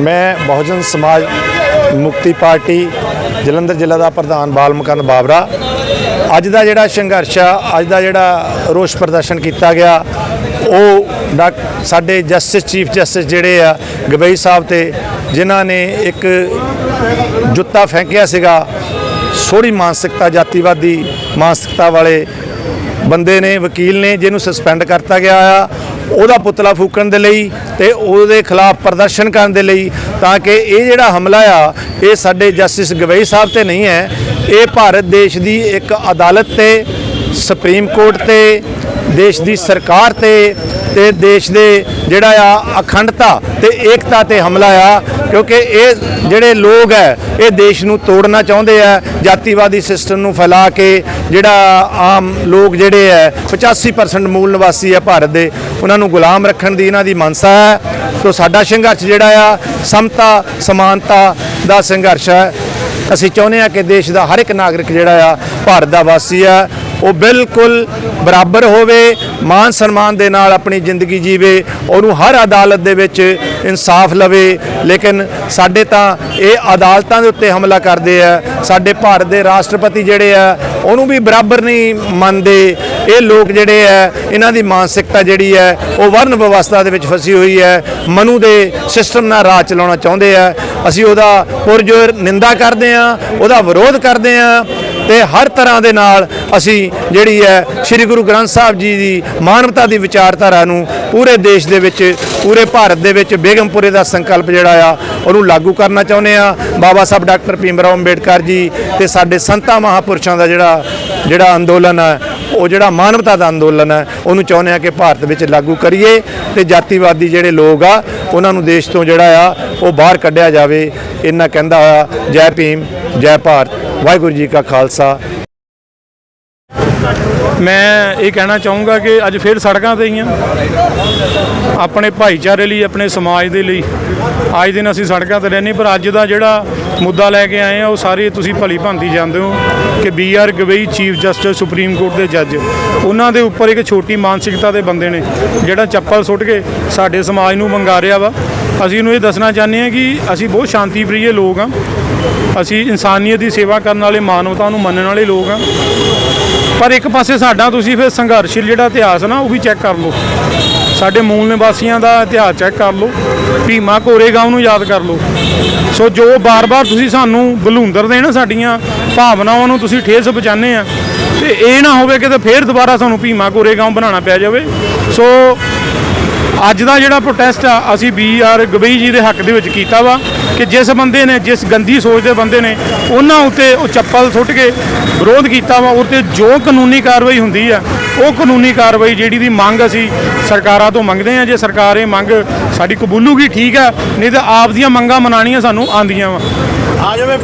ਮੈਂ ਬਹੁਜਨ ਸਮਾਜ ਮੁਕਤੀ ਪਾਰਟੀ ਜਲੰਧਰ ਜ਼ਿਲ੍ਹਾ ਦਾ ਪ੍ਰਧਾਨ ਬਾਲਮਕੰਦ ਬਾਬਰਾ। ਅੱਜ ਦਾ ਜਿਹੜਾ ਸੰਘਰਸ਼ ਆ, ਅੱਜ ਦਾ ਜਿਹੜਾ ਰੋਸ ਪ੍ਰਦਰਸ਼ਨ ਕੀਤਾ ਗਿਆ, ਉਹ ਡਾਕ- ਸਾਡੇ ਜਸਟਿਸ, ਚੀਫ ਜਸਟਿਸ ਜਿਹੜੇ ਆ, ਗਵਈ ਸਾਹਿਬ ਤੇ, ਜਿਨ੍ਹਾਂ ਨੇ ਇੱਕ ਜੁੱਤਾ ਫੈਂਕਿਆ ਸੀਗਾ, ਸੋਹਣੀ ਮਾਨਸਿਕਤਾ, ਜਾਤੀਵਾਦੀ ਮਾਨਸਿਕਤਾ ਵਾਲੇ ਬੰਦੇ ਨੇ, ਵਕੀਲ ਨੇ, ਜਿਹਨੂੰ ਸਸਪੈਂਡ ਕਰਤਾ ਗਿਆ ਆ। ਉਹਦਾ ਪੁਤਲਾ ਫੂਕਣ ਦੇ ਲਈ ਤੇ ਉਹਦੇ ਖਿਲਾਫ ਪ੍ਰਦਰਸ਼ਨ ਕਰਨ ਦੇ ਲਈ ਤਾਂ ਕਿ ਇਹ ਜਿਹੜਾ ਹਮਲਾ ਆ, ਇਹ ਸਾਡੇ ਜਸਟਿਸ ਗਵਈ ਸਾਹਿਬ ਤੇ ਨਹੀਂ ਹੈ। ਇਹ ਭਾਰਤ ਦੇਸ਼ ਦੀ ਇੱਕ ਅਦਾਲਤ ਤੇ, ਸੁਪਰੀਮ ਕੋਰਟ ਤੇ, ਦੇਸ਼ ਦੀ ਸਰਕਾਰ ਤੇ ਤੇ ਦੇਸ਼ ਦੇ ਜਿਹੜਾ ਆ ਅਖੰਡਤਾ ਤੇ ਏਕਤਾ ਤੇ ਹਮਲਾ ਆ, ਕਿਉਂਕਿ ਇਹ ਜਿਹੜੇ ਲੋਕ ਹੈ, ਇਹ ਦੇਸ਼ ਨੂੰ ਤੋੜਨਾ ਚਾਹੁੰਦੇ ਆ, ਜਾਤੀਵਾਦੀ ਸਿਸਟਮ ਨੂੰ ਫੈਲਾ ਕੇ ਜਿਹੜਾ ਆਮ ਲੋਕ ਜਿਹੜੇ ਹੈ 85% ਮੂਲ ਨਿਵਾਸੀ ਹੈ ਭਾਰਤ ਦੇ, ਉਹਨਾਂ ਨੂੰ ਗੁਲਾਮ ਰੱਖਣ ਦੀ ਇਹਨਾਂ ਦੀ ਮਨਸਾ ਹੈ। ਸੋ ਸਾਡਾ ਸੰਘਰਸ਼ ਜਿਹੜਾ ਆ, ਸਮਤਾ, ਸਮਾਨਤਾ ਦਾ ਸੰਘਰਸ਼ ਹੈ। ਅਸੀਂ ਚਾਹੁੰਦੇ ਹਾਂ ਕਿ ਦੇਸ਼ ਦਾ ਹਰ ਇੱਕ ਨਾਗਰਿਕ ਜਿਹੜਾ ਆ, ਭਾਰਤ ਦਾ ਵਾਸੀ ਆ ਉਹ ਬਿਲਕੁਲ ਬਰਾਬਰ ਹੋਵੇ, ਮਾਨ ਸਨਮਾਨ ਦੇ ਨਾਲ ਆਪਣੀ ਜ਼ਿੰਦਗੀ ਜੀਵੇ, ਉਹਨੂੰ ਹਰ ਅਦਾਲਤ ਦੇ ਵਿੱਚ ਇਨਸਾਫ ਲਵੇ। ਲੇਕਿਨ ਸਾਡੇ ਤਾਂ ਇਹ ਅਦਾਲਤਾਂ ਦੇ ਉੱਤੇ ਹਮਲਾ ਕਰਦੇ ਆ, ਸਾਡੇ ਭਾਰਤ ਦੇ ਰਾਸ਼ਟਰਪਤੀ ਜਿਹੜੇ ਆ, ਉਹਨੂੰ ਵੀ ਬਰਾਬਰ ਨਹੀਂ ਮੰਨਦੇ। ਇਹ ਲੋਕ ਜਿਹੜੇ ਹੈ, ਇਹਨਾਂ ਦੀ ਮਾਨਸਿਕਤਾ ਜਿਹੜੀ ਹੈ, ਉਹ ਵਰਨ ਵਿਵਸਥਾ ਦੇ ਵਿੱਚ ਫਸੀ ਹੋਈ ਹੈ। ਮਨੂ ਦੇ ਸਿਸਟਮ ਨਾਲ ਰਾਜ ਚਲਾਉਣਾ ਚਾਹੁੰਦੇ ਆ। ਅਸੀਂ ਉਹਦਾ ਪੁਰਜੋਰ ਨਿੰਦਾ ਕਰਦੇ ਆ ਉਹਦਾ ਵਿਰੋਧ ਕਰਦੇ ਆ ਤੇ ਹਰ ਤਰ੍ਹਾਂ ਦੇ ਨਾਲ ਅਸੀਂ ਜਿਹੜੀ ਹੈ, ਸ੍ਰੀ ਗੁਰੂ ਗ੍ਰੰਥ ਸਾਹਿਬ ਜੀ ਦੀ ਮਾਨਵਤਾ ਦੀ ਵਿਚਾਰਧਾਰਾ ਨੂੰ ਪੂਰੇ ਦੇਸ਼ ਦੇ ਵਿੱਚ, ਪੂਰੇ ਭਾਰਤ ਦੇ ਵਿੱਚ ਬੇਗਮਪੁਰੇ ਦਾ ਸੰਕਲਪ ਜਿਹੜਾ ਆ, ਉਹਨੂੰ ਲਾਗੂ ਕਰਨਾ ਚਾਹੁੰਦੇ ਆ ਬਾਬਾ ਸਾਹਿਬ ਡਾਕਟਰ ਭੀਮ ਰਾਓ ਅੰਬੇਡਕਰ ਜੀ ਤੇ ਸਾਡੇ ਸੰਤਾਂ ਮਹਾਪੁਰਸ਼ਾਂ ਦਾ ਜਿਹੜਾ ਜਿਹੜਾ ਅੰਦੋਲਨ ਹੈ ਉਹ ਜਿਹੜਾ ਮਾਨਵਤਾ ਦਾ ਅੰਦੋਲਨ ਹੈ, ਉਹਨੂੰ ਚਾਹੁੰਦੇ ਆ ਕਿ ਭਾਰਤ ਵਿੱਚ ਲਾਗੂ ਕਰੀਏ ਤੇ ਜਾਤੀਵਾਦੀ ਜਿਹੜੇ ਲੋਕ ਆ, ਉਹਨਾਂ ਨੂੰ ਦੇਸ਼ ਤੋਂ ਜਿਹੜਾ ਆ, ਉਹ ਬਾਹਰ ਕੱਢਿਆ ਜਾਵੇ। ਇਹਨਾਂ ਕਹਿੰਦਾ ਹੋਇਆ ਜੈ ਭੀਮ, ਜੈ ਭਾਰਤ, ਵਾਹਿਗੁਰੂ ਜੀ ਕਾ ਖਾਲਸਾ। ਮੈਂ ਇਹ ਕਹਿਣਾ ਚਾਹੂੰਗਾ ਕਿ ਅੱਜ ਫਿਰ ਸੜਕਾਂ ਤੇ ਹੀ ਆ। ਆਪਣੇ ਭਾਈਚਾਰੇ ਲਈ, ਆਪਣੇ ਸਮਾਜ ਦੇ ਲਈ। ਅੱਜ ਦਿਨ ਅਸੀਂ ਸੜਕਾਂ ਤੇ ਰਹਿੰਦੇ ਪਰ ਅੱਜ ਦਾ ਜਿਹੜਾ ਮੁੱਦਾ ਲੈ ਕੇ ਆਏ ਆ, ਉਹ ਸਾਰੇ ਤੁਸੀਂ ਭਲੀ ਭਾਂਤੀ ਜਾਣਦੇ ਹੋ ਕਿ B R Gavai, chief justice, supreme court ਦੇ ਜੱਜ, ਉਹਨਾਂ ਦੇ ਉੱਪਰ ਇੱਕ ਛੋਟੀ ਮਾਨਸਿਕਤਾ ਦੇ ਬੰਦੇ ਨੇ, ਜਿਹੜਾ ਚੱਪਲ ਸੁੱਟ ਕੇ ਸਾਡੇ ਸਮਾਜ ਨੂੰ ਵੰਗਾਰਿਆ ਵਾ। ਅਸੀਂ ਇਹਨੂੰ ਇਹ ਦੱਸਣਾ ਚਾਹੁੰਦੇ ਹਾਂ ਕਿ ਅਸੀਂ ਬਹੁਤ ਸ਼ਾਂਤੀ ਪ੍ਰਿਯ ਲੋਕ ਆ ਅਸੀਂ ਇਨਸਾਨੀਅਤ ਦੀ ਸੇਵਾ ਕਰਨ ਵਾਲੇ, ਮਾਨਵਤਾ ਨੂੰ ਮੰਨਣ ਵਾਲੇ ਲੋਕ ਆ ਪਰ ਇੱਕ ਪਾਸੇ ਸਾਡਾ ਤੁਸੀਂ ਫਿਰ ਸੰਘਰਸ਼ੀਲ ਜਿਹੜਾ ਇਤਿਹਾਸ ਨਾ, ਉਹ ਵੀ ਚੈੱਕ ਕਰ ਲਓ। ਸਾਡੇ ਮੂਲ ਨਿਵਾਸੀਆਂ ਦਾ ਇਤਿਹਾਸ ਚੈੱਕ ਕਰ ਲਓ। ਭੀਮਾ ਕੋਰੇਗਾਂਵ ਨੂੰ ਯਾਦ ਕਰ ਲਓ। ਸੋ ਜੋ ਬਾਰ-ਬਾਰ ਤੁਸੀਂ ਸਾਨੂੰ ਬਲੂੰਦਰ ਦੇ ਨਾ ਸਾਡੀਆਂ ਭਾਵਨਾਵਾਂ ਨੂੰ ਤੁਸੀਂ ਠੇਸ ਪਹੁੰਚਾਉਂਦੇ ਆ, ਤੇ ਇਹ ਨਾ ਹੋਵੇ ਕਿ ਤੇ ਫੇਰ ਦੁਬਾਰਾ ਸਾਨੂੰ ਭੀਮਾ ਕੋਰੇਗਾਂਵ ਬਣਾਉਣਾ ਪੈ ਜਾਵੇ। ਸੋ ਅੱਜ ਦਾ ਜਿਹੜਾ ਪ੍ਰੋਟੈਸਟ ਆ, ਅਸੀਂ ਬੀ ਆਰ ਗਵਈ ਜੀ ਦੇ ਹੱਕ ਦੇ ਵਿੱਚ ਕੀਤਾ ਵਾ ਕਿ ਜਿਸ ਬੰਦੇ ਨੇ, ਜਿਸ ਗੰਦੀ ਸੋਚ ਦੇ ਬੰਦੇ ਨੇ, ਉਹਨਾਂ ਉੱਤੇ ਉਹ ਚੱਪਲ ਸੁੱਟ ਕੇ ਵਿਰੋਧ ਕੀਤਾ ਵਾ ਉਹ ਤੇ ਜੋ ਕਾਨੂੰਨੀ ਕਾਰਵਾਈ ਹੁੰਦੀ ਆ, ਉਹ ਕਾਨੂੰਨੀ ਕਾਰਵਾਈ ਜਿਹੜੀ ਦੀ ਮੰਗ ਅਸੀਂ ਸਰਕਾਰਾਂ ਤੋਂ ਮੰਗਦੇ ਆ, ਜੇ ਸਰਕਾਰ ਇਹ ਮੰਗ ਸਾਡੀ ਕਬੂਲੂਗੀ, ਠੀਕ ਆ, ਨਹੀਂ ਤਾਂ ਆਪ ਦੀਆਂ ਮੰਗਾਂ ਮਨਾਣੀਆਂ ਸਾਨੂੰ ਆਂਦੀਆਂ ਵਾ। ਆ ਜਾਵੇ